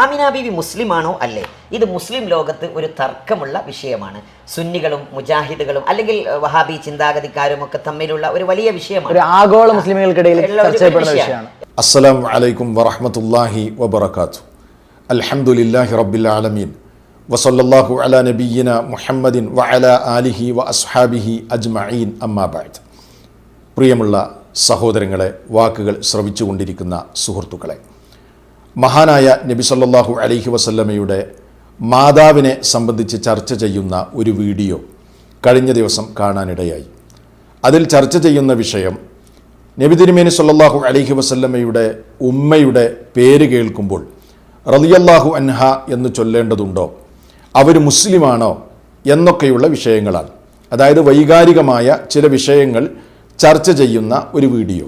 ആമിന ബീവി മുസ്ലിമാണോ അല്ലേ? ഇത് മുസ്ലിം ലോകത്ത് ഒരു തർക്കമുള്ള വിഷയമാണ്. സുന്നികളും മുജാഹിദുകളും അല്ലെങ്കിൽ വഹാബി ചിന്താഗതിക്കാരും ഒക്കെ തമ്മിലുള്ള ഒരു വലിയ വിഷയമാണ്. ഒരു ആഗോള മുസ്ലിമുകൾക്കിടയിൽ അസ്സലാം വലൈക്കും വറഹമത്തല്ലാഹി ചെയ്യപ്പെടുന്ന വിഷയമാണ്. വിഷയമാണ്. അസ്സലാമു അലൈക്കും വറഹ്മത്തുള്ളാഹി വബറകാത്തു അൽഹംദുലില്ലാഹി റബ്ബിൽ ആലമീൻ. വസല്ലല്ലാഹു അലാ നബിയ്യിന മുഹമ്മദിൻ വഅലാ ആലിഹി വ അസ്ഹാബിഹി അജ്മഈൻ. അമ്മാ ബഅദ്. പ്രിയമുള്ള സഹോദരങ്ങളെ വാക്കുകൾ ശ്രവിച്ചുകൊണ്ടിരിക്കുന്ന സുഹൃത്തുക്കളെ മഹാനായ നബി സല്ലാഹു അലൈഹി വസല്ലമയുടെ മാതാവിനെ സംബന്ധിച്ച് ചർച്ച ചെയ്യുന്ന ഒരു വീഡിയോ കഴിഞ്ഞ ദിവസം കാണാനിടയായി. അതിൽ ചർച്ച ചെയ്യുന്ന വിഷയം നബി തിരുമേനി സല്ലാഹു അലൈഹി വസല്ലമയുടെ ഉമ്മയുടെ പേര് കേൾക്കുമ്പോൾ റലിയല്ലാഹു അൻഹ എന്ന് ചൊല്ലേണ്ടതുണ്ടോ? അവർ മുസ്ലിമാണോ എന്നൊക്കെയുള്ള വിഷയങ്ങളാണ്. അതായത് വൈകാരികമായ ചില വിഷയങ്ങൾ ചർച്ച ചെയ്യുന്ന ഒരു വീഡിയോ.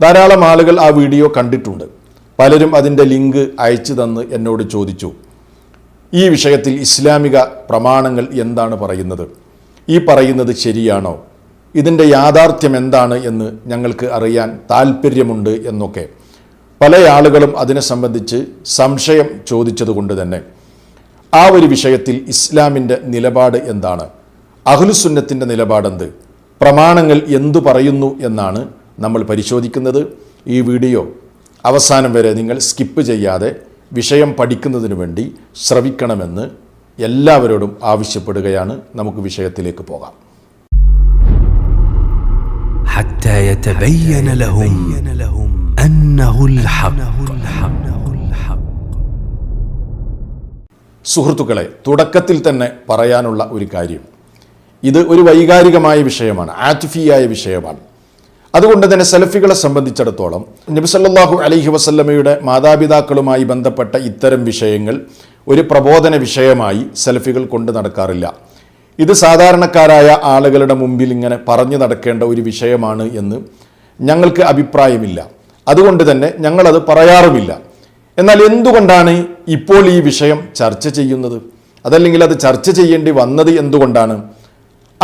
ധാരാളം ആളുകൾ ആ വീഡിയോ കണ്ടിട്ടുണ്ട്. പലരും അതിന്റെ ലിങ്ക് അയച്ചു തന്ന് എന്നോട് ചോദിച്ചു ഈ വിഷയത്തിൽ ഇസ്ലാമിക പ്രമാണങ്ങൾ എന്താണ് പറയുന്നത്? ഈ പറയുന്നത് ശരിയാണോ? ഇതിന്റെ യാഥാർത്ഥ്യം എന്താണ് എന്ന് ഞങ്ങൾക്ക് അറിയാൻ താല്പര്യമുണ്ട് എന്നൊക്കെ. പല ആളുകളും അതിനെ സംബന്ധിച്ച് സംശയം ചോദിച്ചതുകൊണ്ട് തന്നെ. ആ ഒരു വിഷയത്തിൽ ഇസ്ലാമിന്റെ നിലപാട് എന്താണ്? അഹ്ലുസുന്നത്തിന്റെ നിലപാടെന്ത്? പ്രമാണങ്ങൾ എന്തു പറയുന്നു എന്നാണ് നമ്മൾ പരിശോധിക്കുന്നത്. ഈ വീഡിയോ അവസാനം വരെ നിങ്ങൾ സ്കിപ്പ് ചെയ്യാതെ വിഷയം പഠിക്കുന്നതിന് വേണ്ടി ശ്രവിക്കണമെന്ന് എല്ലാവരോടും ആവശ്യപ്പെടുകയാണ് നമുക്ക് വിഷയത്തിലേക്ക് പോകാം حتى يتبين لهم أنه الحق സുഹൃത്തുക്കളെ തുടക്കത്തിൽ തന്നെ പറയാനുള്ള ഒരു കാര്യം ഇത് ഒരു വൈകാരികമായ വിഷയമാണ് ആറ്റിഫിയായ വിഷയമാണ് അതുകൊണ്ട് തന്നെ സെലഫികളെ സംബന്ധിച്ചിടത്തോളം നബിസല്ലാഹു അലഹി വസല്ലമയുടെ മാതാപിതാക്കളുമായി ബന്ധപ്പെട്ട ഇത്തരം വിഷയങ്ങൾ ഒരു പ്രബോധന വിഷയമായി സെലഫികൾ കൊണ്ട് നടക്കാറില്ല. ഇത് സാധാരണക്കാരായ ആളുകളുടെ മുമ്പിൽ ഇങ്ങനെ പറഞ്ഞു നടക്കേണ്ട ഒരു വിഷയമാണ് എന്ന് ഞങ്ങൾക്ക് അഭിപ്രായമില്ല. അതുകൊണ്ട് തന്നെ ഞങ്ങളത് പറയാറുമില്ല. എന്നാൽ എന്തുകൊണ്ടാണ് ഇപ്പോൾ ഈ വിഷയം ചർച്ച ചെയ്യുന്നത്? അതല്ലെങ്കിൽ അത് ചർച്ച ചെയ്യേണ്ടി വന്നത് എന്തുകൊണ്ടാണ്?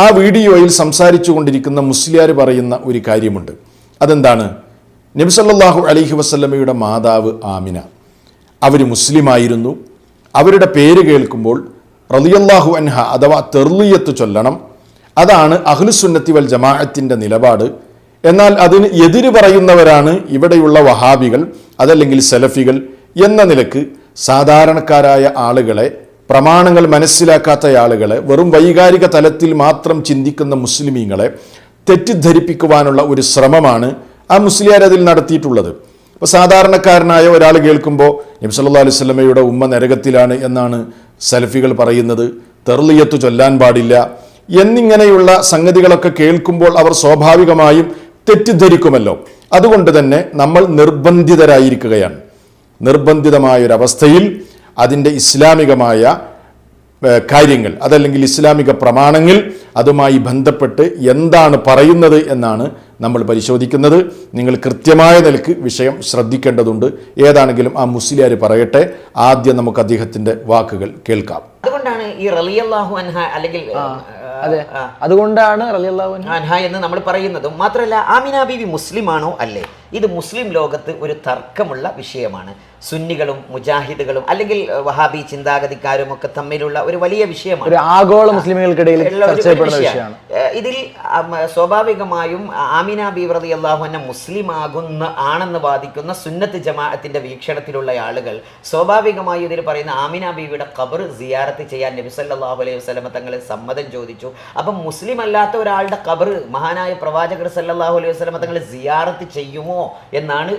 ആ വീഡിയോയിൽ സംസാരിച്ചു കൊണ്ടിരിക്കുന്ന മുസ്ലിയാർ പറയുന്ന ഒരു കാര്യമുണ്ട്. അതെന്താണ്? നബിസല്ലാഹു അലൈഹി വസ്ലമയുടെ മാതാവ് ആമിന. അവർ മുസ്ലിമായിരുന്നു. അവരുടെ പേര് കേൾക്കുമ്പോൾ റലിയല്ലാഹു അൻഹ അഥവാ തെർലിയത്ത് ചൊല്ലണം. അതാണ് അഹ്ലുസുന്നത്തി വൽ ജമാഅത്തിന്റെ നിലപാട്. എന്നാൽ അതിന് എതിര് പറയുന്നവരാണ് ഇവിടെയുള്ള വഹാബികൾ അതല്ലെങ്കിൽ സെലഫികൾ എന്ന നിലയ്ക്ക് സാധാരണക്കാരായ ആളുകളെ പ്രമാണങ്ങൾ മനസ്സിലാക്കാത്ത ആളുകളെ വെറും വൈകാരിക തലത്തിൽ മാത്രം ചിന്തിക്കുന്ന മുസ്ലിമീങ്ങളെ തെറ്റിദ്ധരിപ്പിക്കുവാനുള്ള ഒരു ശ്രമമാണ് ആ മുസ്ലിയാർ അതിൽ നടത്തിയിട്ടുള്ളത്. ഇപ്പോൾ സാധാരണക്കാരനായ ഒരാൾ കേൾക്കുമ്പോൾ നബി അലൈഹി സ്വലമയുടെ ഉമ്മ നരകത്തിലാണ് എന്നാണ് സലഫികൾ പറയുന്നത്. തെർലിയത്ത് ചൊല്ലാൻ പാടില്ല. എന്നിങ്ങനെയുള്ള സംഗതികളൊക്കെ കേൾക്കുമ്പോൾ അവർ സ്വാഭാവികമായും തെറ്റിദ്ധരിക്കുമല്ലോ. അതുകൊണ്ട് തന്നെ നമ്മൾ നിർബന്ധിതരായിരിക്കുകയാണ്. നിർബന്ധിതമായൊരവസ്ഥയിൽ അതിന്റെ ഇസ്ലാമികമായ കാര്യങ്ങൾ അതല്ലെങ്കിൽ ഇസ്ലാമിക പ്രമാണങ്ങൾ അതുമായി ബന്ധപ്പെട്ട് എന്താണ് പറയുന്നത് എന്നാണ് നമ്മൾ പരിശോധിക്കുന്നത്. നിങ്ങൾ കൃത്യമായ നിലയ്ക്ക് വിഷയം ശ്രദ്ധിക്കേണ്ടതുണ്ട്. ഏതാണെങ്കിലും ആ മുസ്ലിയാർ പറയട്ടെ. ആദ്യം നമുക്ക് അദ്ദേഹത്തിന്റെ വാക്കുകൾ കേൾക്കാം. അതുകൊണ്ടാണ് ഈ റളിയല്ലാഹു അൻഹ അല്ലെങ്കിൽ അതെ. അതുകൊണ്ടാണ് എന്ന് നമ്മൾ പറയുന്നതും. മാത്രമല്ല ആമിന ബീവി മുസ്ലിമാണോ അല്ലേ? ഇത് മുസ്ലിം ലോകത്ത് ഒരു തർക്കമുള്ള വിഷയമാണ്. സുന്നികളും മുജാഹിദുകളും അല്ലെങ്കിൽ വഹാബി ചിന്താഗതിക്കാരും ഒക്കെ തമ്മിലുള്ള ഒരു വലിയ വിഷയമാണ്. ഒരു ആഗോള മുസ്ലിമുകൾക്കിടയിൽ വിഷയമാണ്. ഇതിൽ സ്വാഭാവികമായും ആമിന ബീവ്രതി അള്ളാഹുവിനെ മുസ്ലിം ആകുന്ന ആണെന്ന് വാദിക്കുന്ന സുന്നത്ത് ജമാഅത്തിന്റെ വീക്ഷണത്തിലുള്ള ആളുകൾ സ്വാഭാവികമായും ഇതിൽ പറയുന്ന ആമിന ബീവിയുടെ ഖബർ സിയാറത്ത് ചെയ്യാൻ നബി സല്ലല്ലാഹു അലൈഹി വസ്ലമ തങ്ങളെ സമ്മതം ചോദിച്ചു. അപ്പം മുസ്ലിം അല്ലാത്ത ഒരാളുടെ കബർ മഹാനായ പ്രവാചകർ സല്ലാഹു അലൈഹി വസല്ലമ തങ്ങൾ സിയാറത്ത് ചെയ്യുമോ എന്നാണ്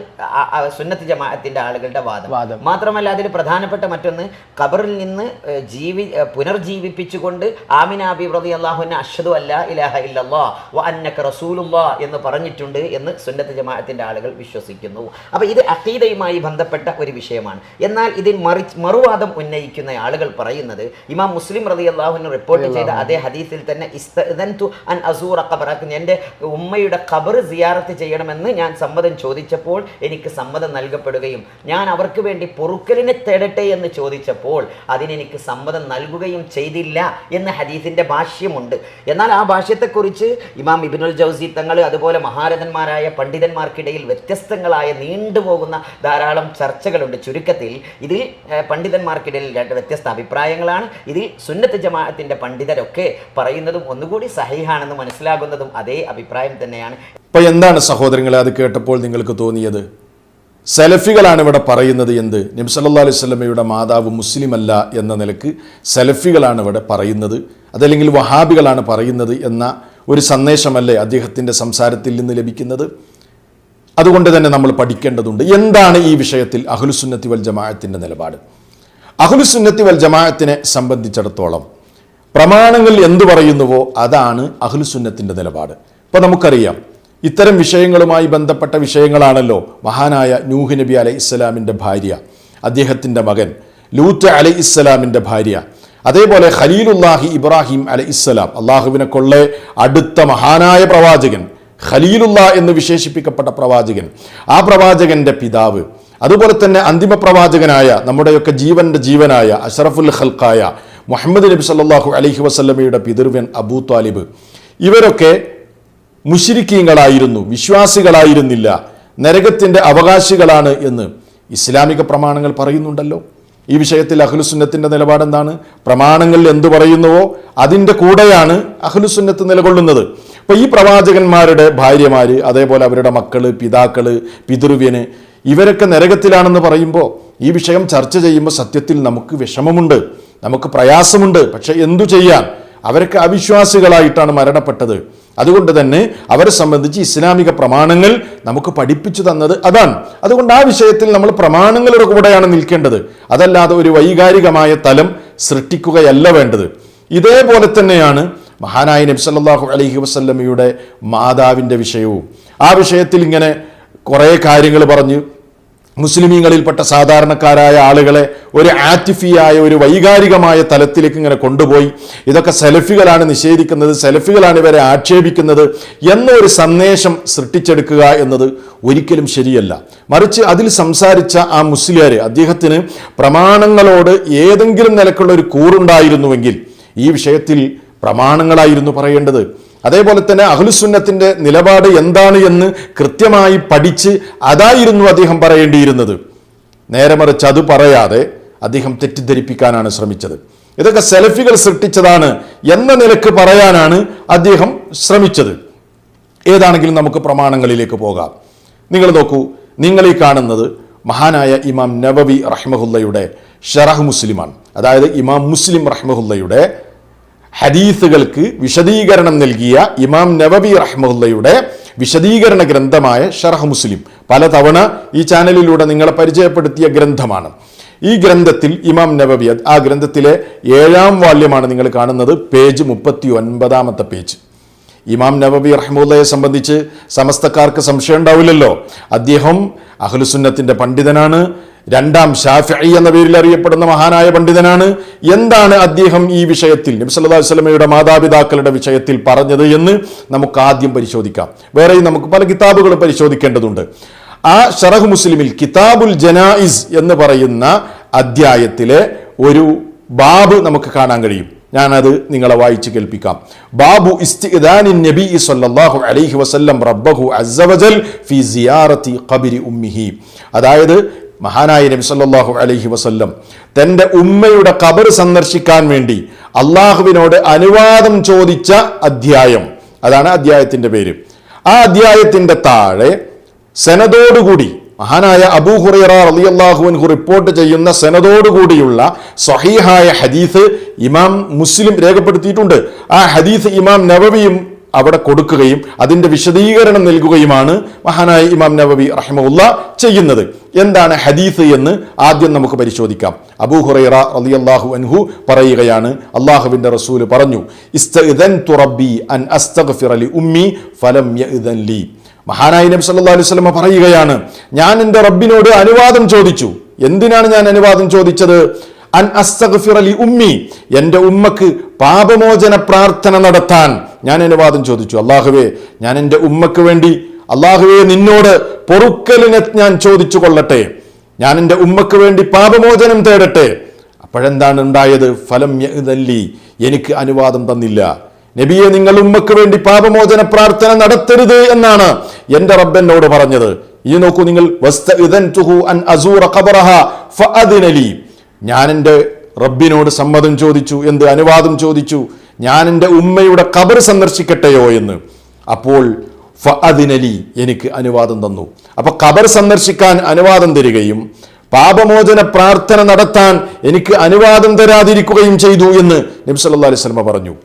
സുന്നത്ത് ജമാഅത്തിന്റെ ആളുകളുടെ വാദം. മാത്രമല്ല അതിൽ പ്രധാനപ്പെട്ട മറ്റൊന്ന് കബറിൽ നിന്ന് ജീവി പുനർജീവിപ്പിച്ചുകൊണ്ട് ആമിന പ്രതി റതി അള്ളാഹുവിനെ അഷദു അല്ല ഇലാഹ ഇല്ലല്ലാ വ അന്നക റസൂലുല്ലാ എന്ന് പറഞ്ഞിട്ടുണ്ട് എന്ന് സുന്നത്ത് ജമാഅത്തിന്റെ ആളുകൾ വിശ്വസിക്കുന്നു. അപ്പോൾ ഇത് അഖീദയുമായി ബന്ധപ്പെട്ട ഒരു വിഷയമാണ്. എന്നാൽ ഇതിൽ മറി മറുവാദം ഉന്നയിക്കുന്ന ആളുകൾ പറയുന്നത് ഇമാം മുസ്ലിം റതി അള്ളാഹുവിന് റിപ്പോർട്ട് ചെയ്ത അതേ ഹദീസിൽ തന്നെ ഇസ്തു അൻ അസൂറ ഖബറക്ക് എന്റെ ഉമ്മയുടെ ഖബർ സിയാറത്ത് ചെയ്യണമെന്ന് ഞാൻ സമ്മതം ചോദിച്ചപ്പോൾ എനിക്ക് സമ്മതം നൽകപ്പെടുകയും ഞാൻ അവർക്ക് വേണ്ടി പൊറുക്കലിനെ തേടട്ടെ എന്ന് ചോദിച്ചപ്പോൾ അതിനെനിക്ക് സമ്മതം നൽകുകയും ചെയ്തില്ല എന്ന് ഹദീസിന്റെ ഭാഷ്യമുണ്ട്. എന്നാൽ ആ ഭാഷ്യത്തെക്കുറിച്ച് ഇമാം ഇബിനുൽ ജൗസി തങ്ങൾ അതുപോലെ മഹാരഥന്മാരായ പണ്ഡിതന്മാർക്കിടയിൽ വ്യത്യസ്തങ്ങളായ നീണ്ടുപോകുന്ന ധാരാളം ചർച്ചകളുണ്ട്. ചുരുക്കത്തിൽ ഇതിൽ പണ്ഡിതന്മാർക്കിടയിൽ രണ്ട് വ്യത്യസ്ത അഭിപ്രായങ്ങളാണ്. ഇതിൽ സുന്നത്ത് ജമാഅത്തിന്റെ പണ്ഡിതരൊക്കെ പറയുന്നതും ഒന്നുകൂടി സഹിഹാണെന്ന് മനസ്സിലാകുന്നതും അതേ അഭിപ്രായം തന്നെയാണ്. ഇപ്പൊ എന്താണ് സഹോദരങ്ങളെ അത് കേട്ടപ്പോൾ നിങ്ങൾക്ക് തോന്നിയത്? സെലഫികളാണ് ഇവിടെ പറയുന്നത് എന്ത്? നബ്സല്ലാ അലൈഹി സ്വലമയുടെ മാതാവ് മുസ്ലിം അല്ല എന്ന നിലയ്ക്ക് സെലഫികളാണ് ഇവിടെ പറയുന്നത്. അതല്ലെങ്കിൽ വഹാബികളാണ് പറയുന്നത് എന്ന ഒരു സന്ദേശമല്ലേ അദ്ദേഹത്തിന്റെ സംസാരത്തിൽ നിന്ന് ലഭിക്കുന്നത്? അതുകൊണ്ട് തന്നെ നമ്മൾ പഠിക്കേണ്ടതുണ്ട് എന്താണ് ഈ വിഷയത്തിൽ അഹ്ലുസുന്നത്തി വൽ ജമാഅത്തിന്റെ നിലപാട്? അഹ്ലുസുന്നത്തി വൽ ജമാഅത്തിനെ സംബന്ധിച്ചിടത്തോളം പ്രമാണങ്ങൾ എന്തു പറയുന്നുവോ അതാണ് അഹ്ലുസുന്നത്തിന്റെ നിലപാട്. ഇപ്പം നമുക്കറിയാം ഇത്തരം വിഷയങ്ങളുമായി ബന്ധപ്പെട്ട വിഷയങ്ങളാണല്ലോ മഹാനായ നൂഹ് നബി അലൈഹി ഇസ്ലാമിന്റെ ഭാര്യ അദ്ദേഹത്തിന്റെ മകൻ ലൂത്ത് അലൈഹി ഇസ്ലാമിന്റെ ഭാര്യ. അതേപോലെ ഖലീലുല്ലാഹി ഇബ്രാഹിം അലൈഹി ഇസ്ലാം അള്ളാഹുവിനെ കൊള്ളെ അടുത്ത മഹാനായ പ്രവാചകൻ ഖലീലുള്ള എന്ന് വിശേഷിപ്പിക്കപ്പെട്ട പ്രവാചകൻ ആ പ്രവാചകന്റെ പിതാവ്. അതുപോലെ തന്നെ അന്തിമ പ്രവാചകനായ നമ്മുടെയൊക്കെ ജീവന്റെ ജീവനായ അഷറഫുൽ ഖൽക്കായ മുഹമ്മദ് നബി സല്ലാഹു അലഹി വസ്ലമയുടെ പിതൃവൻ അബൂ താലിബ്. ഇവരൊക്കെ മുഷിരിക്കീങ്ങളായിരുന്നു വിശ്വാസികളായിരുന്നില്ല നരകത്തിന്റെ അവകാശികളാണ് എന്ന് ഇസ്ലാമിക പ്രമാണങ്ങൾ പറയുന്നുണ്ടല്ലോ. ഈ വിഷയത്തിൽ അഖ്ലുസുന്നത്തിന്റെ നിലപാടെന്താണ് പ്രമാണങ്ങളിൽ എന്തു പറയുന്നുവോ അതിന്റെ കൂടെയാണ് അഖ്ലുസുന്നത്ത് നിലകൊള്ളുന്നത്. അപ്പോൾ ഈ പ്രവാചകന്മാരുടെ ഭാര്യമാർ അതേപോലെ അവരുടെ മക്കൾ പിതാക്കൾ പിതൃവ്യന് ഇവരൊക്കെ നരകത്തിലാണെന്ന് പറയുമ്പോൾ ഈ വിഷയം ചർച്ച ചെയ്യുമ്പോൾ സത്യത്തിൽ നമുക്ക് വിഷമമുണ്ട്. നമുക്ക് പ്രയാസമുണ്ട് പക്ഷെ എന്തു ചെയ്യാം? അവരൊക്കെ അവിശ്വാസികളായിട്ടാണ് മരണപ്പെട്ടത്. അതുകൊണ്ട് തന്നെ അവരെ സംബന്ധിച്ച് ഇസ്ലാമിക പ്രമാണങ്ങൾ നമുക്ക് പഠിപ്പിച്ചു തന്നത് അതാണ്. അതുകൊണ്ട് ആ വിഷയത്തിൽ നമ്മൾ പ്രമാണങ്ങളുടെ കൂടെയാണ് നിൽക്കേണ്ടത്. അതല്ലാതെ ഒരു വൈകാരികമായ തലം സൃഷ്ടിക്കുകയല്ല വേണ്ടത്. ഇതേപോലെ തന്നെയാണ് മഹാനായ നബി സല്ലല്ലാഹു അലൈഹി വസല്ലമയുടെ മാതാവിന്റെ വിഷയവും. ആ വിഷയത്തിൽ ഇങ്ങനെ കുറേ കാര്യങ്ങൾ പറഞ്ഞ് മുസ്ലിമീങ്ങളിൽപ്പെട്ട സാധാരണക്കാരായ ആളുകളെ ഒരു ആറ്റിഫിയായ ഒരു വൈകാരികമായ തലത്തിലേക്ക് ഇങ്ങനെ കൊണ്ടുപോയി. ഇതൊക്കെ സെലഫികളാണ് നിഷേധിക്കുന്നത് സെലഫികളാണ് ഇവരെ ആക്ഷേപിക്കുന്നത് എന്നൊരു സന്ദേശം സൃഷ്ടിച്ചെടുക്കുക എന്നത് ഒരിക്കലും ശരിയല്ല. മറിച്ച് അതിൽ സംസാരിച്ച ആ മുസ്ലിയാരെ അദ്ദേഹത്തിന് പ്രമാണങ്ങളോട് ഏതെങ്കിലും നിലക്കുള്ള ഒരു കൂറുണ്ടായിരുന്നുവെങ്കിൽ ഈ വിഷയത്തിൽ പ്രമാണങ്ങളായിരുന്നു പറയേണ്ടത്. അതേപോലെ തന്നെ അഹ്ലുസുന്നത്തിന്റെ നിലപാട് എന്താണ് എന്ന് കൃത്യമായി പഠിച്ച് അതായിരുന്നു അദ്ദേഹം പറയേണ്ടിയിരുന്നത്. നേരെ മറിച്ച് അത് പറയാതെ അദ്ദേഹം തെറ്റിദ്ധരിപ്പിക്കാനാണ് ശ്രമിച്ചത്. ഇതൊക്കെ സെൽഫികൾ സൃഷ്ടിച്ചതാണ് എന്ന നിലയ്ക്ക് പറയാനാണ് അദ്ദേഹം ശ്രമിച്ചത്. ഏതാണെങ്കിലും നമുക്ക് പ്രമാണങ്ങളിലേക്ക് പോകാം. നിങ്ങൾ നോക്കൂ നിങ്ങൾ ഈ കാണുന്നത് മഹാനായ ഇമാം നബവി റഹ്മഹുല്ലയുടെ ഷറഹ് മുസ്ലിമാണ്. അതായത് ഇമാം മുസ്ലിം റഹ്മഹുല്ലയുടെ ഹദീസുകൾക്ക് വിശദീകരണം നൽകിയ ഇമാം നവബി റഹ്മുല്ലയുടെ വിശദീകരണ ഗ്രന്ഥമായ ഷറഹ് മുസ്ലിം. പലതവണ ഈ ചാനലിലൂടെ നിങ്ങളെ പരിചയപ്പെടുത്തിയ ഗ്രന്ഥമാണ്. ഈ ഗ്രന്ഥത്തിൽ ഇമാം നവബി ആ ഗ്രന്ഥത്തിലെ ഏഴാം വാല്യമാണ് നിങ്ങൾ കാണുന്നത് പേജ് മുപ്പത്തി ഒൻപതാമത്തെ പേജ്. ഇമാം നബബി റഹ്മുല്ലയെ സംബന്ധിച്ച് സമസ്തക്കാർക്ക് സംശയം ഉണ്ടാവില്ലല്ലോ. അദ്ദേഹം അഹ്ലുസുന്നത്തിന്റെ പണ്ഡിതനാണ് രണ്ടാം ഷാഫി എന്ന പേരിൽ അറിയപ്പെടുന്ന മഹാനായ പണ്ഡിതനാണ്. എന്താണ് അദ്ദേഹം ഈ വിഷയത്തിൽ നബി സല്ലല്ലാഹു അലൈഹി വസല്ലമയുടെ മാതാപിതാക്കളുടെ വിഷയത്തിൽ പറഞ്ഞത് എന്ന് നമുക്ക് ആദ്യം പരിശോധിക്കാം. വേറെയും നമുക്ക് പല കിതാബുകളും പരിശോധിക്കേണ്ടതുണ്ട്. ആ ഷറഹ് മുസ്ലിമിൽ കിതാബുൽ ജനായിസ് എന്ന് പറയുന്ന അദ്ധ്യായത്തിലെ ഒരു ബാബ് നമുക്ക് കാണാൻ കഴിയും. ഞാനത് നിങ്ങളെ വായിച്ച് കേൾപ്പിക്കാം. ബാബു നബി സല്ലല്ലാഹു അലൈഹി വസല്ലം റബ്ബഹു അസ്സവജൽ ഫി സിയാറത്തി ഖബരി ഉമ്മിഹി. അതായത് മഹാനായ നബി സല്ലല്ലാഹു അലൈഹി വസല്ലം തന്റെ ഉമ്മയുടെ ഖബർ സന്ദർശിക്കാൻ വേണ്ടി അള്ളാഹുവിനോട് അനുവാദം ചോദിച്ച അധ്യായം. അതാണ് അധ്യായത്തിന്റെ പേര്. ആ അധ്യായത്തിന്റെ താഴെ സെനതോടുകൂടി മഹാനായ അബൂ ഹുറൈറ റളിയല്ലാഹു അൻഹു റിപ്പോർട്ട് ചെയ്യുന്ന സെനതോടുകൂടിയുള്ള സ്വഹീഹായ ഹദീസ് ഇമാം മുസ്ലിം രേഖപ്പെടുത്തിയിട്ടുണ്ട്. ആ ഹദീസ് ഇമാം നവവിയും അവിടെ കൊടുക്കുകയും അതിന്റെ വിശദീകരണം നൽകുകയുമാണ് മഹാനായ ഇമാം നവവി റഹ്മുല്ല ചെയ്യുന്നത്. എന്താണ് ഹദീസ് എന്ന് ആദ്യം നമുക്ക് പരിശോധിക്കാം. അബൂ ഹുറൈറ അള്ളാഹു അൻഹു പറയുകയാണ് അള്ളാഹുവിന്റെ റസൂൽ പറഞ്ഞു റബ്ബി അൻ ഉമ്മി ഫലം ലി. മഹാനായ നബി സല്ലാ അലൈഹി വസല്ലം പറയുകയാണ് ഞാൻ എന്റെ റബ്ബിനോട് അനുവാദം ചോദിച്ചു. എന്തിനാണ് ഞാൻ അനുവാദം ചോദിച്ചത്? അൻ അസ്തഗ്ഫിറ ലി ഉമ്മി എന്റെ ഉമ്മക്ക് പാപമോചന പ്രാർത്ഥന നടത്താൻ ഞാൻ അനുവാദം ചോദിച്ചു. അള്ളാഹുവേ ഞാൻ എന്റെ ഉമ്മക്ക് വേണ്ടി അള്ളാഹുവെ നിന്നോട് പൊറുക്കലിനെ ഞാൻ ചോദിച്ചു കൊള്ളട്ടെ ഞാൻ എന്റെ ഉമ്മക്ക് വേണ്ടി പാപമോചനം തേടട്ടെ. അപ്പോഴെന്താണ് ഉണ്ടായത്? ഫലം യഅ്ദല്ലി എനിക്ക് അനുവാദം തന്നില്ല. നബിയെ നിങ്ങൾ ഉമ്മക്ക് വേണ്ടി പാപമോചന പ്രാർത്ഥന നടത്തരുത് എന്നാണ് എന്റെ റബ്ബെന്നോട് പറഞ്ഞത്. ഈ നോക്കൂ നിങ്ങൾ. ഞാൻ എന്റെ റബ്ബിനോട് സമ്മതം ചോദിച്ചു എന്ത് അനുവാദം ചോദിച്ചു? ഞാൻ എന്റെ ഉമ്മയുടെ കബർ സന്ദർശിക്കട്ടെയോ എന്ന്. അപ്പോൾ ഫഅദിനലി എനിക്ക് അനുവാദം തന്നു. അപ്പോൾ കബർ സന്ദർശിക്കാൻ അനുവാദം തരികയും പാപമോചന പ്രാർത്ഥന നടത്താൻ എനിക്ക് അനുവാദം തരാതിരിക്കുകയും ചെയ്തു എന്ന് നബ്സല്ലാ സ്വലമ പറഞ്ഞു.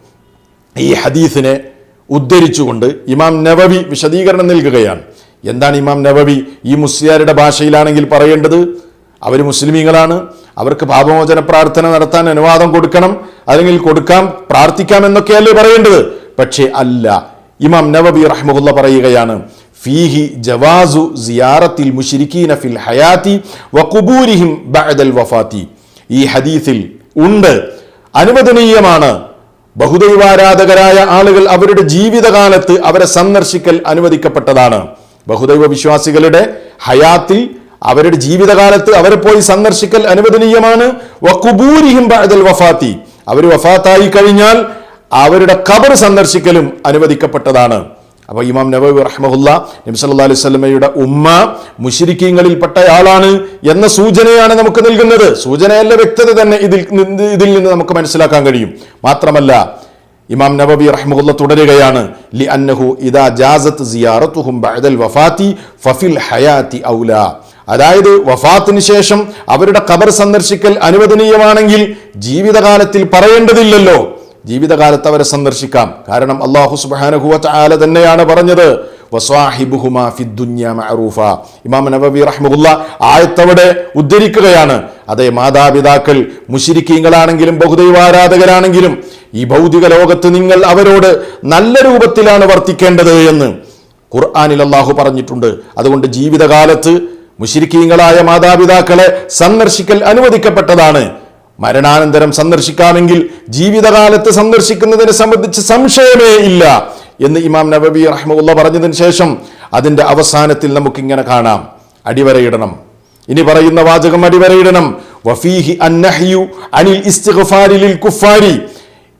ഈ ഹദീസിനെ ഉദ്ധരിച്ചുകൊണ്ട് ഇമാം നവവി വിശദീകരണം നൽകുകയാണ്. എന്താണ് ഇമാം നവവി ഈ മുസ്ലിയാരുടെ ഭാഷയിലാണെങ്കിൽ പറയേണ്ടത്? അവർ മുസ്ലിമീങ്ങളാണ്. അവർക്ക് പാപമോചന പ്രാർത്ഥന നടത്താൻ അനുവാദം കൊടുക്കണം അല്ലെങ്കിൽ കൊടുക്കാം പ്രാർത്ഥിക്കാം എന്നൊക്കെയല്ലേ പറയേണ്ടത്. പക്ഷേ അല്ല ഇമാം നവബി റഹ്മുല്ല പറയുകയാണ് ഫീഹി ജവാസു സിയാറത്തിൽ മുഷിരിക്കീന ഫിൽ ഹയാത്തി വഖുബൂരിഹിം ബഅദൽ വഫാത്തി. ഈ ഹദീസിൽ ഉണ്ട്. അനുവദനീയമാണ്. ബഹുദൈവാരാധകരായ ആളുകൾ അവരുടെ ജീവിതകാലത്ത് അവരെ സന്ദർശിക്കൽ അനുവദിക്കപ്പെട്ടതാണ്. ബഹുദൈവ വിശ്വാസികളുടെ ഹയാത്തിൽ അവരുടെ ജീവിതകാലത്ത് അവരെ പോയി സന്ദർശിക്കൽ അനുവദനീയമാണ്. ബഅദൽ വഫാത്തി. അവർ വഫാത്തായി കഴിഞ്ഞാൽ അവരുടെ ഖബർ സന്ദർശിക്കലും അനുവദിക്കപ്പെട്ടതാണ്. അപ്പൊ ഇമാം നബവി റഹ്മുല്ല നബി സല്ലല്ലാഹു അലൈഹി സ്വലമയുടെ ഉമ്മ മുശ്രിക്കീങ്ങളിൽപ്പെട്ട ആളാണ് എന്ന സൂചനയാണ് നമുക്ക് നൽകുന്നത്. സൂചനയല്ല വ്യക്തത തന്നെ ഇതിൽ ഇതിൽ നിന്ന് നമുക്ക് മനസ്സിലാക്കാൻ കഴിയും. മാത്രമല്ല ഇമാം നബബി റഹ്മുല്ല തുടരുകയാണ്. ലി അന്നഹു ഇദാ ജാസത്ത് സിയാറത്തുഹും ബഅദൽ വഫാത്തി ഫഫിൽ ഹയാത്തി ഔല. അതായത് വഫാത്തിന് ശേഷം അവരുടെ ഖബർ സന്ദർശിക്കൽ അനുവദനീയമാണെങ്കിൽ ജീവിതകാലത്തിൽ പറയേണ്ടതില്ലല്ലോ. ജീവിതകാലത്ത് അവരെ സന്ദർശിക്കാം. കാരണം അള്ളാഹു സുബ്ഹാനഹു ആല തന്നെയാണ് പറഞ്ഞത് ഇമാം ആയത്തവിടെ ഉദ്ധരിക്കുകയാണ്. അതെ മാതാപിതാക്കൾ മുശിരിക്കീങ്ങളാണെങ്കിലും ബഹുദൈവാരാധകരാണെങ്കിലും ഈ ഭൗതിക ലോകത്ത് നിങ്ങൾ അവരോട് നല്ല രൂപത്തിലാണ് വർത്തിക്കേണ്ടത് എന്ന് ഖുർആാനിൽ അള്ളാഹു പറഞ്ഞിട്ടുണ്ട്. അതുകൊണ്ട് ജീവിതകാലത്ത് മുശിരിക്കീങ്ങളായ മാതാപിതാക്കളെ സന്ദർശിക്കൽ അനുവദിക്കപ്പെട്ടതാണ്. മരണാനന്തരം സന്ദർശിക്കാമെങ്കിൽ ജീവിതകാലത്ത് സന്ദർശിക്കുന്നതിനെ സംബന്ധിച്ച് സംശയമേ ഇല്ല എന്ന് ഇമാം നബബി റഹ്മുല്ല പറഞ്ഞതിന് ശേഷം അതിന്റെ അവസാനത്തിൽ നമുക്കിങ്ങനെ കാണാം. അടിവരയിടണം. ഇനി പറയുന്ന വാചകം അടിവരയിടണം. വഫീഹി അന്നഹ്യു അനിൽ ഇസ്തിഗ്ഫാരി ലിൽ കുഫാരി.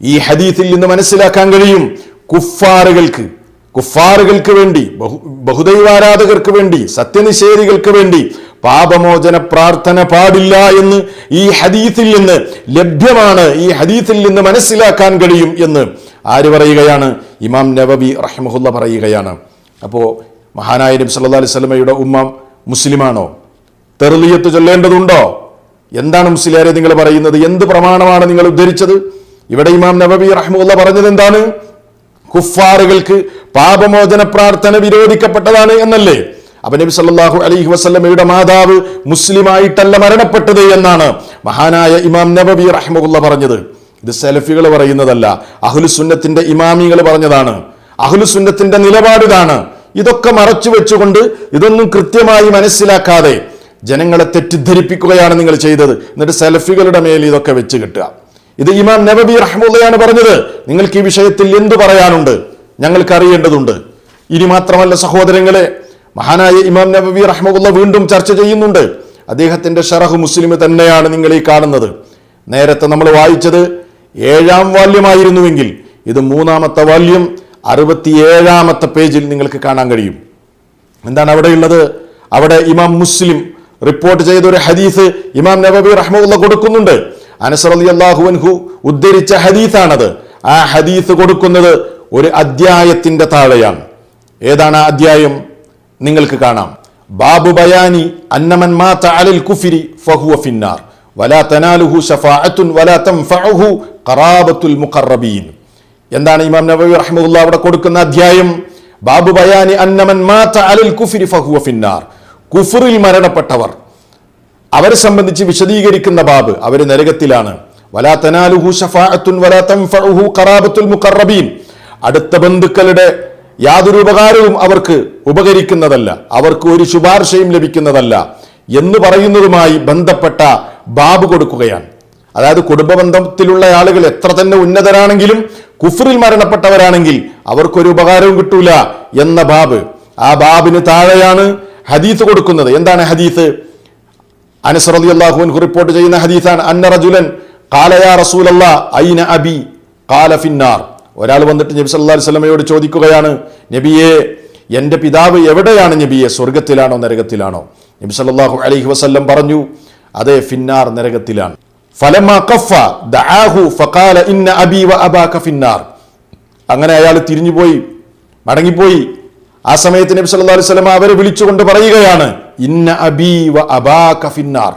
ഈ ഹദീത്തിൽ നിന്ന് മനസ്സിലാക്കാൻ കഴിയും കുഫാറുകൾക്ക് കുഫാറുകൾക്ക് വേണ്ടി ബഹു ബഹുദൈവാരാധകർക്ക് വേണ്ടി സത്യനിഷേധികൾക്ക് വേണ്ടി പാപമോചന പ്രാർത്ഥന പാടില്ല എന്ന് ഈ ഹദീത്തിൽ നിന്ന് ലഭ്യമാണ് ഈ ഹദീത്തിൽ നിന്ന് മനസ്സിലാക്കാൻ കഴിയും എന്ന് ആര് പറയുകയാണ്? ഇമാം നവബി റഹ്മഹുല്ല പറയുകയാണ്. അപ്പോൾ മഹാനായ നബി സല്ലല്ലാഹു അലൈഹി വസല്ലമയുടെ ഉമ്മ മുസ്ലിമാണോ? തെറുലിയത്ത് ചൊല്ലേണ്ടതുണ്ടോ? എന്താണ് മുസ്ലിയാരെ നിങ്ങൾ പറയുന്നത്? എന്ത് പ്രമാണമാണ് നിങ്ങൾ ഉദ്ധരിച്ചത്? ഇവിടെ ഇമാം നബബി റഹ്മുല്ല പറഞ്ഞത് എന്താണ്? കുഫാറുകൾക്ക് പാപമോചന പ്രാർത്ഥന വിരോധിക്കപ്പെട്ടതാണ് എന്നല്ലേ? അപ്പൊ നബി സല്ലാഹു അലൈഹി വസ്ലമയുടെ മാതാവ് മുസ്ലിമായിട്ടല്ല മരണപ്പെട്ടത് എന്നാണ് മഹാനായ ഇമാം നബബി റഹ്മുല്ല പറഞ്ഞത്. ഇത് സെലഫികൾ പറയുന്നതല്ല അഹുലുസുന്നത്തിന്റെ ഇമാമികൾ പറഞ്ഞതാണ്. അഹുലുസുന്നത്തിന്റെ നിലപാട് ഇതാണ്. ഇതൊക്കെ മറച്ചു വെച്ചുകൊണ്ട് ഇതൊന്നും കൃത്യമായി മനസ്സിലാക്കാതെ ജനങ്ങളെ തെറ്റിദ്ധരിപ്പിക്കുകയാണ് നിങ്ങൾ ചെയ്തത്. എന്നിട്ട് സെൽഫികളുടെ മേൽ ഇതൊക്കെ വെച്ച് കിട്ടുക. ഇത് ഇമാം നബബി റഹ്മുള്ളയാണ് പറഞ്ഞത്. നിങ്ങൾക്ക് ഈ വിഷയത്തിൽ എന്തു പറയാനുണ്ട്? ഞങ്ങൾക്ക് അറിയേണ്ടതുണ്ട്. ഇനി മാത്രമല്ല സഹോദരങ്ങളെ മഹാനായ ഇമാം നബബി റഹ്മുള്ള വീണ്ടും ചർച്ച ചെയ്യുന്നുണ്ട്. അദ്ദേഹത്തിന്റെ ഷറഹ് മുസ്ലിം തന്നെയാണ് നിങ്ങൾ ഈ കാണുന്നത്. നേരത്തെ നമ്മൾ വായിച്ചത് ഏഴാം വാല്യമായിരുന്നുവെങ്കിൽ ഇത് മൂന്നാമത്തെ വാല്യം അറുപത്തിയേഴാമത്തെ പേജിൽ നിങ്ങൾക്ക് കാണാൻ കഴിയും. എന്താണ് അവിടെയുള്ളത്? അവിടെ ഇമാം മുസ്ലിം റിപ്പോർട്ട് ചെയ്ത ഒരു ഹദീസ് ഇമാം നബബി റഹ്മുള്ള കൊടുക്കുന്നുണ്ട്. അനസർ അലി അള്ളാഹുവൻഹു ഉദ്ധരിച്ച ഹദീസാണത്. ആ ഹദീസ് കൊടുക്കുന്നത് ഒരു അധ്യായത്തിന്റെ താഴെയാണ്. ഏതാണ് ആ അധ്യായം? നിങ്ങൾക്ക് കാണാം. ബാബു ബയാനി അന്നമൻ മാത കുഫിരി ഫഹുവ ഫിന്നാർ. വലാ തനാലുഹു ഷഫാഅത്തുൻ വലാ തൻഫഉഹു ഖറാബത്തുൽ മുഖറബീൻ. എന്താണ് ഇമാം നബവി റഹ്മുല്ല അവിടെ കൊടുക്കുന്ന അധ്യായം? ബാബു ബയാനി അന്നമൻ മാത അലൽ കുഫിരി ഫഹുവ ഫിന്നാർ. കുഫറിൽ മരണപ്പെട്ടവർ. അവരെ സംബന്ധിച്ച് വിശദീകരിക്കുന്ന ബാബ് അവർ നരകത്തിലാണ്. അടുത്ത ബന്ധുക്കളുടെ യാതൊരു ഉപകാരവും അവർക്ക് ഉപകരിക്കുന്നതല്ല. അവർക്ക് ഒരു ശുപാർശയും ലഭിക്കുന്നതല്ല. എന്ന് പറയുന്നതുമായി ബന്ധപ്പെട്ട ബാബ് കൊടുക്കുകയാണ്. അതായത് കുടുംബബന്ധത്തിലുള്ള ആളുകൾ എത്ര തന്നെ ഉന്നതരാണെങ്കിലും കുഫറിൽ മരണപ്പെട്ടവരാണെങ്കിൽ അവർക്കൊരു ഉപകാരവും കിട്ടൂല എന്ന ബാബ്. ആ ബാബിന് താഴെയാണ് ഹദീസ് കൊടുക്കുന്നത്. എന്താണ് ഹദീസ്? അനസ് റളിയല്ലാഹു അൻഹു റിപ്പോർട്ട് ചെയ്യുന്ന ഹദീസാണ് അന്ന റജുലൻ ഖാല യാ റസൂലല്ലാ ഐന അബി? ഖാല ഫിന്നാർ. ഒരാൾ വന്നിട്ട് നബി സല്ലല്ലാഹു അലൈഹി വസല്ലമയോട് ചോദിക്കുകയാണ് നബിയെ എന്റെ പിതാവ് എവിടെയാണ് നബിയെ? സ്വർഗത്തിലാണോ നരകത്തിലാണോ? നബി സല്ലല്ലാഹു അലൈഹി വസല്ലം പറഞ്ഞു അതെ ഫിന്നാർ നരകത്തിലാണ്. ഫലമ ഖഫ ദആഹു ഫഖാല ഇന്ന അബി വ അബാക ഫിന്നാർ. അങ്ങനെ അയാൾ തിരിഞ്ഞുപോയി മടങ്ങിപ്പോയി. ആ സമയത്ത് നബി സല്ലല്ലാഹു അലൈഹി വസല്ലം അവരെ വിളിച്ചുകൊണ്ട് പറയുകയാണ് ഇന്ന അബീ വ അബാക ഫിന്നാർ.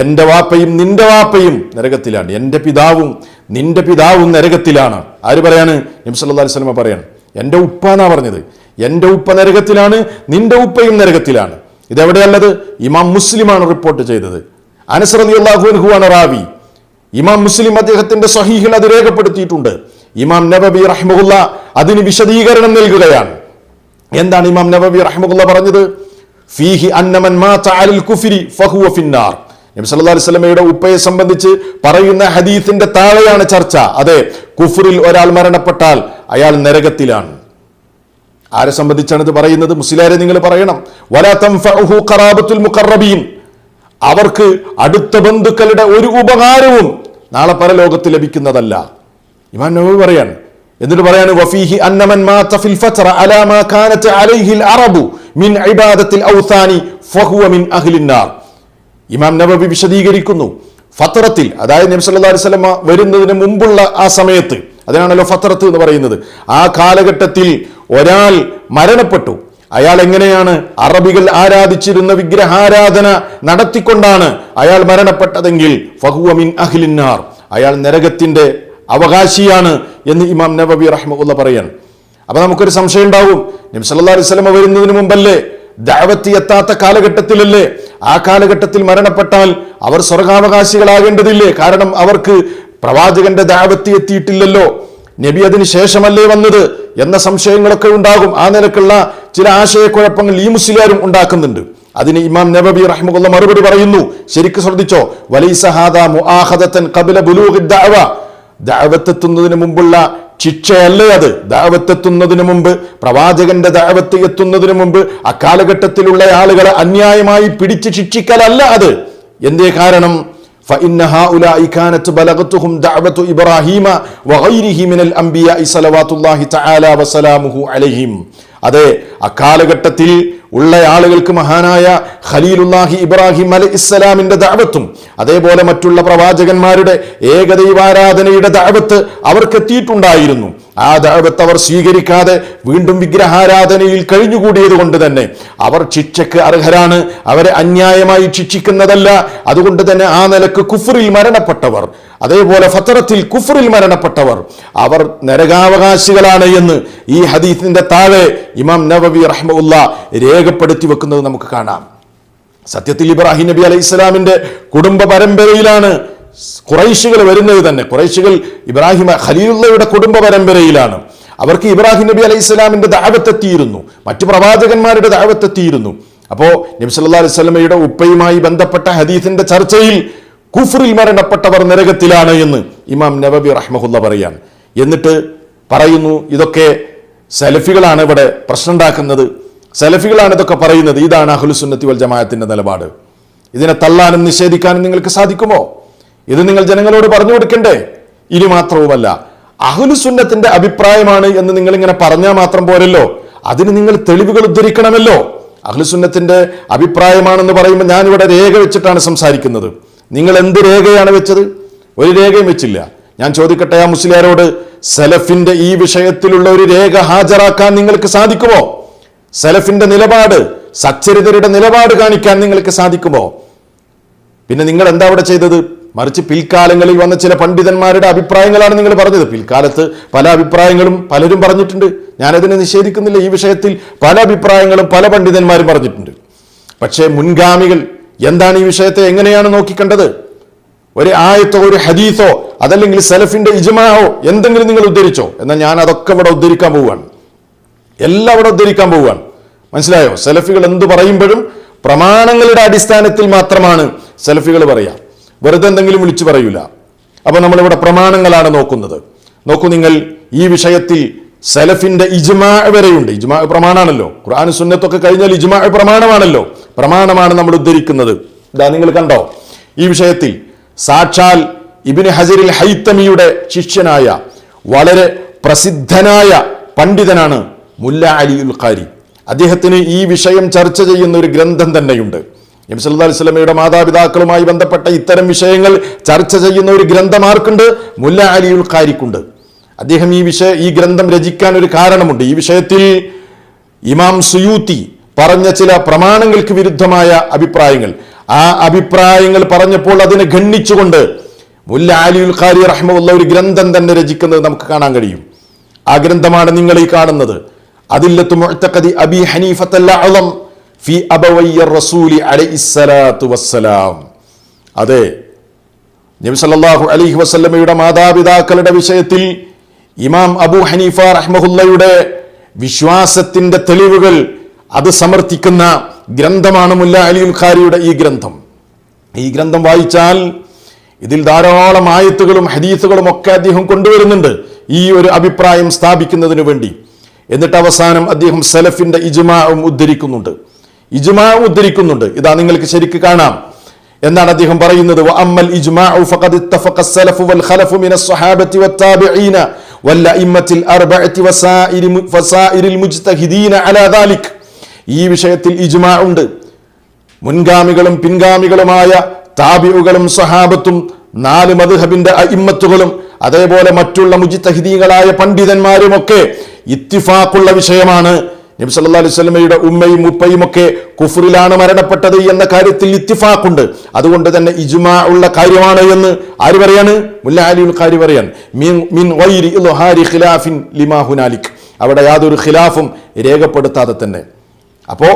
എന്റെ വാപ്പയും നിന്റെ വാപ്പയും നരകത്തിലാണ്. എന്റെ പിതാവും നിന്റെ പിതാവും നരകത്തിലാണ്. ആര് പറയാണ്? നിംസല്ലാ വസല്ലം പറയാണ്. എന്റെ ഉപ്പ എന്നാ പറഞ്ഞത്? എന്റെ ഉപ്പ നരകത്തിലാണ് നിന്റെ ഉപ്പയും നരകത്തിലാണ്. ഇതെവിടെയുള്ളത്? ഇമാം മുസ്ലിമാണ് റിപ്പോർട്ട് ചെയ്തത്. അനസ് റളിയല്ലാഹു അൻഹു ആണ് റാവി. ഇമാം മുസ്ലിം അദ്ദേഹത്തിന്റെ സഹീഹിൽ അത് രേഖപ്പെടുത്തിയിട്ടുണ്ട്. ഇമാം നബബി റഹ്മുല്ല അതിന് വിശദീകരണം നൽകുകയാണ്. എന്താണ് ഇമാം നബബി റഹ്മുല്ല പറഞ്ഞത്? ഫീഹി അന്നമൻ കുഫ്രി ഫഹുവ ഫിന്നാർ. നബി സല്ലല്ലാഹു അലൈഹി വസല്ലമയുടെ ഉപ്പയെ സംബന്ധിച്ച് പറയുന്ന ഹദീസിന്റെ താഴെയാണ് ചർച്ച. അതെ കുഫറിൽ ഒരാൾ മരണപ്പെട്ടാൽ അയാൾ നരകത്തിലാണ്. ആരെ സംബന്ധിച്ചാണ് ഇത് പറയുന്നത്? മുസ്ലിയാരെ നിങ്ങൾ പറയണം. വലാ തൻഫഉഹു ഖറാബത്തുൽ മുഖറബീൻ. അവർക്ക് അടുത്ത ബന്ധുക്കളുടെ ഒരു ഉപകാരവും നാളെ പരലോകത്ത് ലഭിക്കുന്നതല്ല. ഇമാൻ നബി പറയാണ് എന്നിട്ട് പറയാണ് വഫീഹി അന്നമൻ മാത ഫിൽ ഫത്ര അലാ മാ കാനത്ത് അലൈഹിൽ അറബു മിൻ ഇബാദത്തിൽ ഔസാനി ഫഹുവ മിൻ അഹ്ലിന്നാർ ഇമാം നബവി വിശദീകരിക്കുന്നു ഫത്രത്തിൽ അതായത് നബി സല്ലല്ലാഹു അലൈഹി വസല്ലമ വരുന്നതിന് മുമ്പുള്ള ആ സമയത്ത് അതിനാണല്ലോ ഫത്രത്ത് എന്ന് പറയുന്നത് ആ കാലഘട്ടത്തിൽ ഒരാൾ മരണപ്പെട്ടു. അയാൾ എങ്ങനെയാണ്? അറബികൾ ആരാധിച്ചിരുന്ന വിഗ്രഹാരാധന നടത്തിക്കൊണ്ടാണ് അയാൾ മരണപ്പെട്ടതെങ്കിൽ ഫഹുവ മിൻ അഹ്ലിന്നാർ അയാൾ നരകത്തിന്റെ അവകാശിയാണ് എന്ന് ഇമാം നബബി റഹ്മുള്ള പറയാണ് അപ്പൊ നമുക്കൊരു സംശയം ഉണ്ടാവും. നബി അലിസ്ലമ വരുന്നതിന് മുമ്പല്ലേ ദാവത്തി എത്താത്ത കാലഘട്ടത്തിലല്ലേ? ആ കാലഘട്ടത്തിൽ മരണപ്പെട്ടാൽ അവർ സ്വർഗാവകാശികളാകേണ്ടതില്ലേ? കാരണം അവർക്ക് പ്രവാചകന്റെ ദാവത്തി എത്തിയിട്ടില്ലല്ലോ. നബി അതിന് ശേഷമല്ലേ വന്നത് എന്ന സംശയങ്ങളൊക്കെ ഉണ്ടാകും. ആ നിലക്കുള്ള ചില ആശയക്കുഴപ്പങ്ങൾ ഈ മുസ്ലിയാരും ഉണ്ടാക്കുന്നുണ്ട്. അതിന് ഇമാം നബബി റഹ്മുല്ല മറുപടി പറയുന്നു. ശരിക്കും ശ്രദ്ധിച്ചോ? വലൈസഹാദ മുആഖദത്തൻ ഖബല ബുലൂഗി ദഅവ ദഅവത്തെത്തുന്നതിന് മുമ്പുള്ള ശിക്ഷയല്ലേ അത് ദാവത്തെത്തുന്നതിന് മുമ്പ് പ്രവാചകന്റെ ദാവത്ത് എത്തുന്നതിന് മുമ്പ് അക്കാലഘട്ടത്തിലുള്ള ആളുകളെ അന്യായമായി പിടിച്ച് ശിക്ഷിക്കലല്ല അത് എന്തേ കാരണം فإن هؤلاء كانت بلغتهم دعوة إبراهيم وغيره من الأنبياء صلوات الله تعالى وسلامه عليهم അതെ അക്കാലഘട്ടത്തിൽ ഉള്ള ആളുകൾക്ക് മഹാനായ ഖലീലുല്ലാഹി ഇബ്രാഹിം അലി ഇസ്സലാമിന്റെ ദാവത്തും അതേപോലെ മറ്റുള്ള പ്രവാചകന്മാരുടെ ഏകദൈവാരാധനയുടെ ദാവത്ത് അവർക്ക് എത്തിയിട്ടുണ്ടായിരുന്നു ആ ദാവത്ത് അവർ സ്വീകരിക്കാതെ വീണ്ടും വിഗ്രഹാരാധനയിൽ കഴിഞ്ഞുകൂടിയത് കൊണ്ട് തന്നെ അവർ ശിക്ഷയ്ക്ക് അർഹരാണ്. അവരെ അന്യായമായി ശിക്ഷിക്കുന്നതല്ല. അതുകൊണ്ട് തന്നെ ആ നിലയ്ക്ക് കുഫറിൽ മരണപ്പെട്ടവർ അതേപോലെ ഫത്തറത്തിൽ കുഫറിൽ മരണപ്പെട്ടവർ അവർ നരകാവകാശികളാണ് എന്ന് ഈ ഹദീസിന്റെ താഴെ ഇമാം നവബി റഹ്മുല്ല രേഖപ്പെടുത്തി വെക്കുന്നത് നമുക്ക് കാണാം. സത്യത്തിൽ ഇബ്രാഹിം നബി അലൈഹി ഇസ്ലാമിന്റെ കുടുംബ പരമ്പരയിലാണ് കുറൈശികൾ വരുന്നത് തന്നെ. കുറൈശികൾ ഇബ്രാഹിം ഖലീലുള്ളയുടെ കുടുംബ പരമ്പരയിലാണ്. അവർക്ക് ഇബ്രാഹിം നബി അലൈഹി സ്വലാമിന്റെ ദാവത്തെത്തിയിരുന്നു മറ്റു പ്രവാചകന്മാരുടെ ദാവത്തെത്തിയിരുന്നു അപ്പോൾ നബി സല്ലല്ലാഹു അലൈഹി സ്വലമയുടെ ഉപ്പയുമായി ബന്ധപ്പെട്ട ഹദീസിന്റെ ചർച്ചയിൽ കുഫറിൽ മരണപ്പെട്ടവർ നരകത്തിലാണ് എന്ന് ഇമാം നബബി റഹ്മഹുല്ല പറയാണ് എന്നിട്ട് പറയുന്നു ഇതൊക്കെ സലഫികളാണ് ഇവിടെ പ്രശ്നം ഉണ്ടാക്കുന്നത് സലഫികളാണ് ഇതൊക്കെ പറയുന്നത്. ഇതാണ് അഹ്ലുസുന്നത്തി വൽ ജമാഅത്തിന്റെ നിലപാട്. ഇതിനെ തള്ളാനും നിഷേധിക്കാനും നിങ്ങൾക്ക് സാധിക്കുമോ? ഇത് നിങ്ങൾ ജനങ്ങളോട് പറഞ്ഞു കൊടുക്കണ്ടേ? ഇനി മാത്രവുമല്ല അഹുലുസുന്നത്തിന്റെ അഭിപ്രായമാണ് എന്ന് നിങ്ങൾ ഇങ്ങനെ പറഞ്ഞാൽ മാത്രം പോരല്ലോ. അതിന് നിങ്ങൾ തെളിവുകൾ ഉദ്ധരിക്കണമല്ലോ. അഹ്ലുസുന്നത്തിന്റെ അഭിപ്രായമാണെന്ന് പറയുമ്പോൾ ഞാനിവിടെ രേഖ വെച്ചിട്ടാണ് സംസാരിക്കുന്നത്. നിങ്ങൾ എന്ത് രേഖയാണ് വെച്ചത്? ഒരു രേഖയും വെച്ചില്ല. ഞാൻ ചോദിക്കട്ടെ ആ മുസ്ലിയാരോട് സെലഫിന്റെ ഈ വിഷയത്തിലുള്ള ഒരു രേഖ ഹാജരാക്കാൻ നിങ്ങൾക്ക് സാധിക്കുമോ? സെലഫിന്റെ നിലപാട് സച്ചരിതരുടെ നിലപാട് കാണിക്കാൻ നിങ്ങൾക്ക് സാധിക്കുമോ? പിന്നെ നിങ്ങൾ എന്താ അവിടെ ചെയ്തത്? മറിച്ച് പിൽക്കാലങ്ങളിൽ വന്ന ചില പണ്ഡിതന്മാരുടെ അഭിപ്രായങ്ങളാണ് നിങ്ങൾ പറഞ്ഞത്. പിൽക്കാലത്ത് പല അഭിപ്രായങ്ങളും പലരും പറഞ്ഞിട്ടുണ്ട്. ഞാനതിനെ നിഷേധിക്കുന്നില്ല. ഈ വിഷയത്തിൽ പല അഭിപ്രായങ്ങളും പല പണ്ഡിതന്മാരും പറഞ്ഞിട്ടുണ്ട്. പക്ഷേ മുൻഗാമികൾ എന്താണ് ഈ വിഷയത്തെ എങ്ങനെയാണ് നോക്കിക്കണ്ടത്? ഒരു ആയത്തോ ഒരു ഹദീസോ അതല്ലെങ്കിൽ സലഫിന്റെ ഇജ്മാഹോ എന്തെങ്കിലും നിങ്ങൾ ഉദ്ധരിച്ചോ? എന്നാൽ ഞാൻ അതൊക്കെ ഇവിടെ ഉദ്ധരിക്കാൻ പോവുകയാണ്. എല്ലാം ഇവിടെ ഉദ്ധരിക്കാൻ പോവുകയാണ്. മനസ്സിലായോ? സെലഫികൾ എന്ത് പറയുമ്പോഴും പ്രമാണങ്ങളുടെ അടിസ്ഥാനത്തിൽ മാത്രമാണ് സെലഫികൾ പറയാ. വെറുതെ എന്തെങ്കിലും വിളിച്ചു പറയൂല. അപ്പൊ നമ്മളിവിടെ പ്രമാണങ്ങളാണ് നോക്കുന്നത്. നോക്കൂ നിങ്ങൾ ഈ വിഷയത്തിൽ സലഫിന്റെ ഇജ്മാ വരെയുണ്ട്. ഇജ്മാ പ്രമാണാണല്ലോ. ഖുർആൻ സുന്നത്തൊക്കെ കഴിഞ്ഞാൽ ഇജ്മാ പ്രമാണമാണല്ലോ. പ്രമാണമാണ് നമ്മൾ ഉദ്ധരിക്കുന്നത്. ഇതാ നിങ്ങൾ കണ്ടോ? ഈ വിഷയത്തിൽ സാക്ഷാൽ ഇബിന് ഹസരിൽ ഹൈത്തമിയുടെ ശിഷ്യനായ വളരെ പ്രസിദ്ധനായ പണ്ഡിതനാണ് മുല്ല അലിയുൽ ഖാരി. അദ്ദേഹത്തിന് ഈ വിഷയം ചർച്ച ചെയ്യുന്ന ഒരു ഗ്രന്ഥം തന്നെയുണ്ട്. നബി സല്ലല്ലാഹു അലൈഹി വസല്ലമയുടെ മാതാപിതാക്കളുമായി ബന്ധപ്പെട്ട ഇത്തരം വിഷയങ്ങൾ ചർച്ച ചെയ്യുന്ന ഒരു ഗ്രന്ഥമാർക്കുണ്ട്. മുല്ല അലിയുൽ കാരിക്കുണ്ട് അദ്ദേഹം ഈ വിഷയ ഈ ഗ്രന്ഥം രചിക്കാൻ ഒരു കാരണമുണ്ട്. ഈ വിഷയത്തിൽ ഇമാം സുയൂത്തി പറഞ്ഞ ചില പ്രമാണങ്ങൾക്ക് വിരുദ്ധമായ അഭിപ്രായങ്ങൾ. ആ അഭിപ്രായങ്ങൾ പറഞ്ഞപ്പോൾ അതിനെ ഖണ്ഡിച്ചുകൊണ്ട് മുല്ല അലിയുൽ ഖാരി റഹ്മുള്ള ഒരു ഗ്രന്ഥം തന്നെ രചിക്കുന്നത് നമുക്ക് കാണാൻ കഴിയും. ആ ഗ്രന്ഥമാണ് നിങ്ങൾ ഈ കാണുന്നത്. അതില്ലത്തു മുഴത്തക്കതി അബി ഹനീഫത്തല്ല അഅളം ഫി അബവയ്യ റസൂലി അലൈഹിസ്സലാത്തു വസ്സലാം. അതെ നബി സല്ലല്ലാഹു അലൈഹി വസല്ലമയുടെ മാതാപിതാക്കളുടെ വിഷയത്തിൽ ഇമാം അബു ഹനീഫ റഹ്മഹുല്ലയുടെ വിശ്വാസത്തിന്റെ തെളിവുകൾ അത് സമർത്ഥിക്കുന്ന ഗ്രന്ഥമാണ് മുല്ല അലിയുൽ ഖാരിയുടെ ഈ ഗ്രന്ഥം. ഈ ഗ്രന്ഥം വായിച്ചാൽ ഇതിൽ ധാരാളം ആയത്തുകളും ഹദീസുകളും ഒക്കെ അദ്ദേഹം കൊണ്ടുവരുന്നുണ്ട് ഈ ഒരു അഭിപ്രായം സ്ഥാപിക്കുന്നതിന് വേണ്ടി. എന്നിട്ട് അവസാനം അദ്ദേഹം സലഫിന്റെ ഇജ്മാവും ഉദ്ധരിക്കുന്നുണ്ട്. ഇജ്മാ ഉദ്ധരിക്കുന്നുണ്ട്. ഇതാ നിങ്ങൾക്ക് ശരിക്ക് കാണാം. എന്നാണ് അദ്ദേഹം പറയുന്നത്? അമ്മൽ ഇജ്മാഉ ഫഖദ് ഇത്തഫഖ സലഫു വൽ ഖലഫു മിന സ്വഹാബത്തി വത്താബിഈന വല്ലഇമ്മത്തിൽ അർബഅത്തി വസായിരി ഫസായിരിൽ മുജ്തഹിദീന അലാ ദാലിക്. ഈ വിഷയത്തിൽ ഇജ്മാ ഉണ്ട്. മുൻഗാമികളും പിൻഗാമികളുമായ താബിഉകളും സഹാബത്തും നാല് മദ്ഹബിന്റെ അയിമ്മത്തുകളും അതേപോലെ മറ്റുള്ള മുജിത്തഹിദീകളായ പണ്ഡിതന്മാരുമൊക്കെ ഇത്തിഫാക്കുള്ള വിഷയമാണ്. നബി സല്ലല്ലാഹു അലൈഹി വസല്ലമയുടെ ഉമ്മയും ഉപ്പയും ഒക്കെ കുഫറിലാണ് മരണപ്പെട്ടത് എന്ന കാര്യത്തിൽ ഇത്തിഫാക്കുണ്ട്. അതുകൊണ്ട് തന്നെ ഇജ്മാ ഉള്ള കാര്യമാണ് എന്ന് ആര് പറയാണ്? മുല്ല അലിയുൽ ഖാരി പറയാൻ മിൻ മിൻ ഗൈരി ഇൽഹാരി ഖിലാഫിൻ ലിമാ ഹുനാലിക്. അവിടെ യാതൊരു ഖിലാഫും രേഖപ്പെടുത്താതെ തന്നെ. അപ്പോ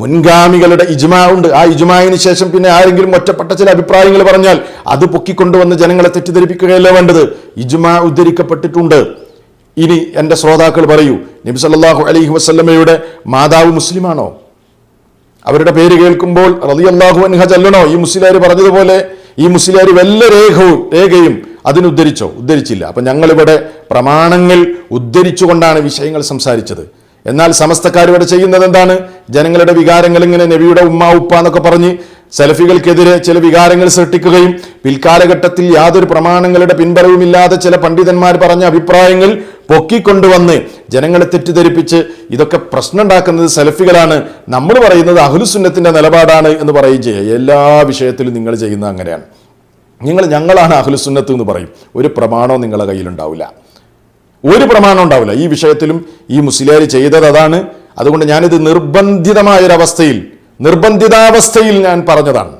മുൻഗാമികളുടെ ഇജ്മാ ഉണ്ട്. ആ ഇജ്മായിന് ശേഷം പിന്നെ ആരെങ്കിലും ഒറ്റപ്പെട്ട ചില അഭിപ്രായങ്ങൾ പറഞ്ഞാൽ അത് പൊക്കിക്കൊണ്ടുവന്ന് ജനങ്ങളെ തെറ്റിദ്ധരിപ്പിക്കുകയല്ലേ വേണ്ടത്. ഇജ്മാ ഉദ്ധരിക്കപ്പെട്ടിട്ടുണ്ട്. ഇനി എന്റെ ശ്രോതാക്കൾ പറയൂ നബി സല്ലാഹു അലൈഹി വസല്ലമയുടെ മാതാവ് മുസ്ലിമാണോ? അവരുടെ പേര് കേൾക്കുമ്പോൾ റതി അള്ളാഹു അൻഹ ചൊല്ലണോ? ഈ മുസ്ലിയാർ പറഞ്ഞതുപോലെ ഈ മുസ്ലിയാർ വല്ല രേഖവും രേഖയും അതിനുദ്ധരിച്ചോ? ഉദ്ധരിച്ചില്ല. അപ്പം ഞങ്ങളിവിടെ പ്രമാണങ്ങൾ ഉദ്ധരിച്ചുകൊണ്ടാണ് വിഷയങ്ങൾ സംസാരിച്ചത്. എന്നാൽ സമസ്തക്കാർ ഇവിടെ ചെയ്യുന്നത് എന്താണ്? ജനങ്ങളുടെ വികാരങ്ങൾ ഇങ്ങനെ നബിയുടെ ഉമ്മ ഉപ്പ എന്നൊക്കെ പറഞ്ഞ് സെലഫികൾക്കെതിരെ ചില വികാരങ്ങൾ സൃഷ്ടിക്കുകയും പിൽക്കാലഘട്ടത്തിൽ യാതൊരു പ്രമാണങ്ങളുടെ പിൻബലവുമില്ലാതെ ചില പണ്ഡിതന്മാർ പറഞ്ഞ അഭിപ്രായങ്ങൾ പൊക്കിക്കൊണ്ടുവന്ന് ജനങ്ങളെ തെറ്റിദ്ധരിപ്പിച്ച് ഇതൊക്കെ പ്രശ്നം ഉണ്ടാക്കുന്നത് സെലഫികളാണ് നമ്മൾ പറയുന്നത് അഹുലുസുന്നത്തിന്റെ നിലപാടാണ് എന്ന് പറയുകയും ചെയ്യുക എല്ലാ വിഷയത്തിലും നിങ്ങൾ ചെയ്യുന്ന അങ്ങനെയാണ്. നിങ്ങൾ ഞങ്ങളാണ് അഹുലുസുന്നത്ത് എന്ന് പറയും. ഒരു പ്രമാണവും നിങ്ങളുടെ കയ്യിലുണ്ടാവില്ല. ഒരു പ്രമാണം ഉണ്ടാവില്ല. ഈ വിഷയത്തിലും ഈ മുസ്ലിയാർ ചെയ്തത് അതാണ്. അതുകൊണ്ട് ഞാനിത് നിർബന്ധിതമായൊരവസ്ഥയിൽ നിർബന്ധിതാവസ്ഥയിൽ ഞാൻ പറഞ്ഞതാണ്.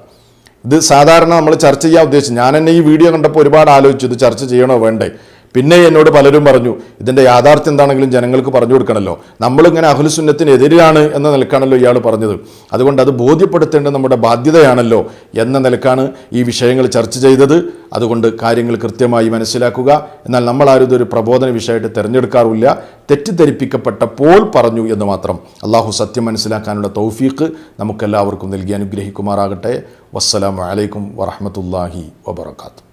ഇത് സാധാരണ നമ്മൾ ചർച്ച ചെയ്യാൻ ഉദ്ദേശിച്ചു ഞാൻ എന്നെ ഈ വീഡിയോ കണ്ടപ്പോൾ ഒരുപാട് ആലോചിച്ചു ഇത് ചർച്ച ചെയ്യണോ വേണ്ടേ? പിന്നെ എന്നോട് പലരും പറഞ്ഞു ഇതിന്റെ യാഥാർത്ഥ്യം എന്താണെങ്കിലും ജനങ്ങൾക്ക് പറഞ്ഞു കൊടുക്കണമല്ലോ നമ്മളിങ്ങനെ അഹുലസുന്നത്തിനെതിരാണ് എന്ന നിലക്കാണല്ലോ ഇയാൾ പറഞ്ഞത്. അതുകൊണ്ട് അത് ബോധ്യപ്പെടുത്തേണ്ട നമ്മുടെ ബാധ്യതയാണല്ലോ എന്ന നിലക്കാണ് ഈ വിഷയങ്ങൾ ചർച്ച ചെയ്തത്. അതുകൊണ്ട് കാര്യങ്ങൾ കൃത്യമായി മനസ്സിലാക്കുക. എന്നാൽ നമ്മൾ ആരും ഇതൊരു പ്രബോധന വിഷയമായിട്ട് തിരഞ്ഞെടുക്കാറില്ല. തെറ്റിദ്ധരിപ്പിക്കപ്പെട്ടപ്പോൾ പറഞ്ഞു എന്ന് മാത്രം. അള്ളാഹു സത്യം മനസ്സിലാക്കാനുള്ള തൗഫീഖ് നമുക്കെല്ലാവർക്കും നൽകി അനുഗ്രഹിക്കുമാറാകട്ടെ. വസ്സലാമു അലൈക്കും വറഹമത്തല്ലാഹി വബർക്കാത്തു